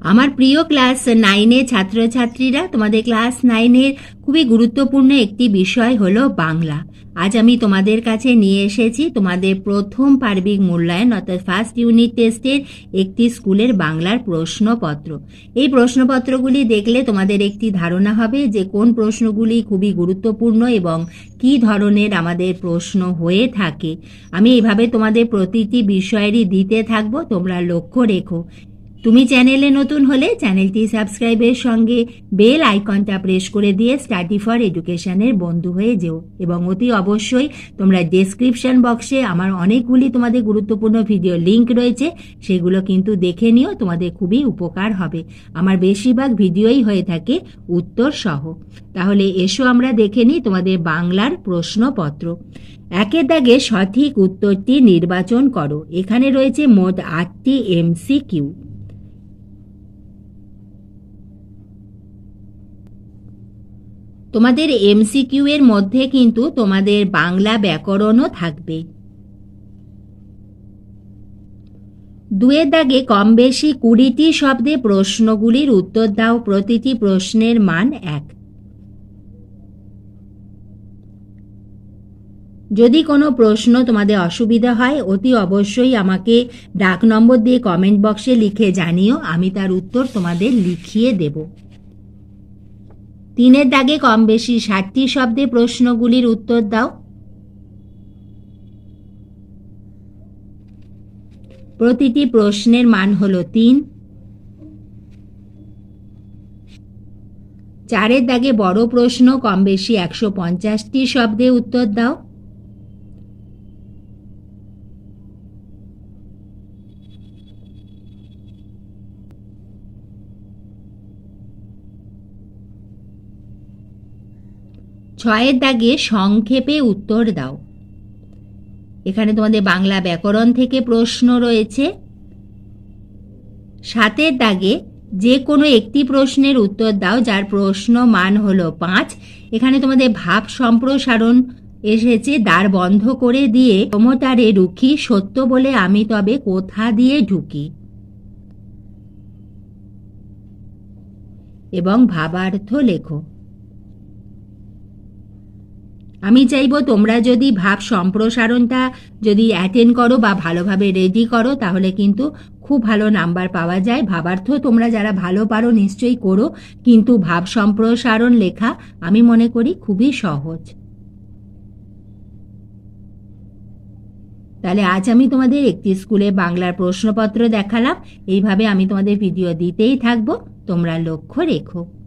আমার প্রিয় ক্লাস নাইনের ছাত্রছাত্রীরা, তোমাদের ক্লাস নাইনের খুবই গুরুত্বপূর্ণ একটি বিষয় হলো বাংলা। আজ আমি তোমাদের কাছে নিয়ে এসেছি তোমাদের প্রথম পার্বিক মূল্যায়ন, অর্থাৎ ফার্স্ট ইউনিট টেস্টের একটি স্কুলের বাংলার প্রশ্নপত্র। এই প্রশ্নপত্রগুলি দেখলে তোমাদের একটি ধারণা হবে যে কোন প্রশ্নগুলি খুবই গুরুত্বপূর্ণ এবং কী ধরনের আমাদের প্রশ্ন হয়ে থাকে। আমি এইভাবে তোমাদের প্রতিটি বিষয়েরই দিতে থাকব, তোমরা লক্ষ্য রেখো। তুমি চ্যানেলে নতুন হলে চ্যানেলটি সাবস্ক্রাইবের সঙ্গে বেল আইকনটা প্রেস করে দিয়ে স্টাডি ফর এডুকেশনের বন্ধু হয়ে যেও এবং অতি অবশ্যই তোমরা ডেসক্রিপশন বক্সে আমার অনেকগুলি তোমাদের গুরুত্বপূর্ণ ভিডিও লিংক রয়েছে, সেগুলো কিন্তু দেখে নিও, তোমাদের খুবই উপকার হবে। আমার বেশিরভাগ ভিডিওই হয়ে থাকে উত্তর সহ। তাহলে এসো আমরা দেখে নিই তোমাদের বাংলার প্রশ্নপত্র। একের দাগে সঠিক উত্তরটি নির্বাচন করো। এখানে রয়েছে মোট আটটি এমসি কিউ তোমাদের এমসিকিউ এর মধ্যে কিন্তু তোমাদের বাংলা ব্যাকরণও থাকবে। দুয়ের দাগে কম বেশি কুড়িটি শব্দে প্রশ্নগুলির উত্তর দাও, প্রতিটি প্রশ্নের মান এক। যদি কোনো প্রশ্ন তোমাদের অসুবিধা হয়, অতি অবশ্যই আমাকে ডাক নম্বর দিয়ে কমেন্ট বক্সে লিখে জানিও, আমি তার উত্তর তোমাদের লিখিয়ে দেবো। তিনের দাগে কম বেশি ষাটটি শব্দে প্রশ্নগুলির উত্তর দাও। প্রতিটি প্রশ্নের মান হল তিন। চারের দাগে বড় প্রশ্ন কম বেশি একশো পঞ্চাশটি শব্দে উত্তর দাও। ছয়ের দাগে সংক্ষেপে উত্তর দাও। এখানে তোমাদের বাংলা ব্যাকরণ থেকে প্রশ্ন রয়েছে। সাতের দাগে যে কোনো একটি প্রশ্নের উত্তর দাও, যার প্রশ্ন মান হলো পাঁচ। এখানে তোমাদের ভাব সম্প্রসারণ এসেছে, দ্বার বন্ধ করে দিয়ে ক্ষমতারে রুখি, সত্য বলে আমি তবে কোথা দিয়ে ঢুকি? এবং ভাবার্থ লেখো। আমি চাইব তোমরা যদি ভাব সম্প্রসারণটা যদি অ্যাটেন্ড করো বা ভালোভাবে রেডি করো, তাহলে কিন্তু খুব ভালো নাম্বার পাওয়া যায়। ভাবার্থ তোমরা যারা ভালো পারো নিশ্চয়ই করো, কিন্তু ভাব সম্প্রসারণ লেখা আমি মনে করি খুবই সহজ। তাহলে আজ আমি তোমাদের একটি স্কুলে বাংলার প্রশ্নপত্র দেখালাম। এইভাবে আমি তোমাদের ভিডিও দিতেই থাকব। তোমরা লক্ষ্য রেখো।